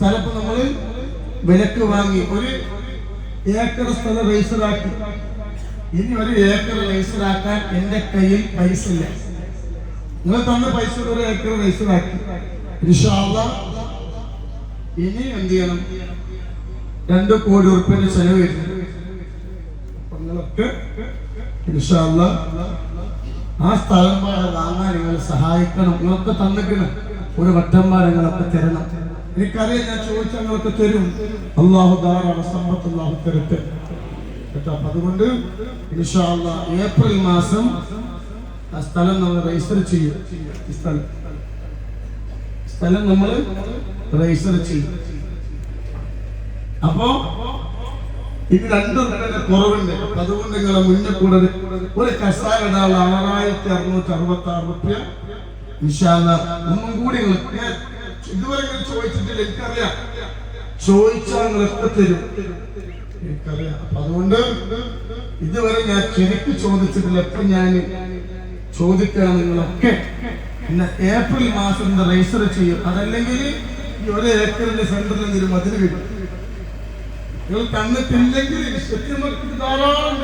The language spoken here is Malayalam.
സ്ഥലം നമ്മൾ വിലക്ക് വാങ്ങി ഒരു ഏക്കർ സ്ഥലം രജിസ്റ്ററാക്കി ഇനി ഒരു ഏക്കർ രജിസ്റ്ററാക്കാൻ എന്റെ കയ്യിൽ പൈസ ഇല്ല. നിങ്ങൾ തന്ന പൈസ ഒരു ഏക്കർ രജിസ്റ്ററാക്കി ഇനി എന്ത് ചെയ്യണം? രണ്ട് കോടി ഉറുപ്പിന്റെ ചെലവ് വരുന്നത് ആ സ്ഥലം വാങ്ങാൻ നിങ്ങൾ സഹായിക്കണം. നിങ്ങളൊക്കെ തന്നിക്കണം ഒരു വട്ടന്മാർ നിങ്ങളൊക്കെ തരണം. എനിക്കറിയാം ഞാൻ ചോദിച്ചാൽ തരും. അള്ളാഹു ധാരാളം സമ്പത്ത് അള്ളാഹു തരട്ടെ. കേട്ടോ അതുകൊണ്ട് ഇൻഷാല്ല ഏപ്രിൽ മാസം ആ സ്ഥലം നമ്മൾ രജിസ്റ്റർ ചെയ്യും. സ്ഥലം. സ്ഥലം നമ്മൾ രജിസ്റ്റർ ചെയ്യും. അപ്പോ ഇത് രണ്ടും കുറവുണ്ട്. അപ്പൊ അതുകൊണ്ട് നിങ്ങളെ മുന്നേ കൂടെ ഒരു- കസാര ഇടാനുള്ള ആറായിരത്തി അറുന്നൂറ്റി അറുപത്തി ആറ് റുപ്യ വിശാല ഒന്നും കൂടി നിങ്ങൾ ഇതുവരെ ചോദിച്ചിട്ടില്ല എനിക്കറിയാം. ചോദിച്ചാൽ നിങ്ങളൊക്കെ തരും. എനിക്കറിയാം. അപ്പൊ അതുകൊണ്ട് ഇതുവരെ ഞാൻ ശരിക്ക് ചോദിച്ചിട്ടില്ല. എത്ര ഞാൻ ചോദിക്കുകയാണ് നിങ്ങളൊക്കെ. പിന്നെ ഏപ്രിൽ മാസം രജിസ്റ്റർ ചെയ്യും. അതല്ലെങ്കിൽ ഈ ഒരു ഏക്കറിന്റെ സെന്ററിൽ എന്തെങ്കിലും അതിന് കിട്ടും നിങ്ങൾ തന്നിട്ടില്ലെങ്കിൽ ധാരാളം.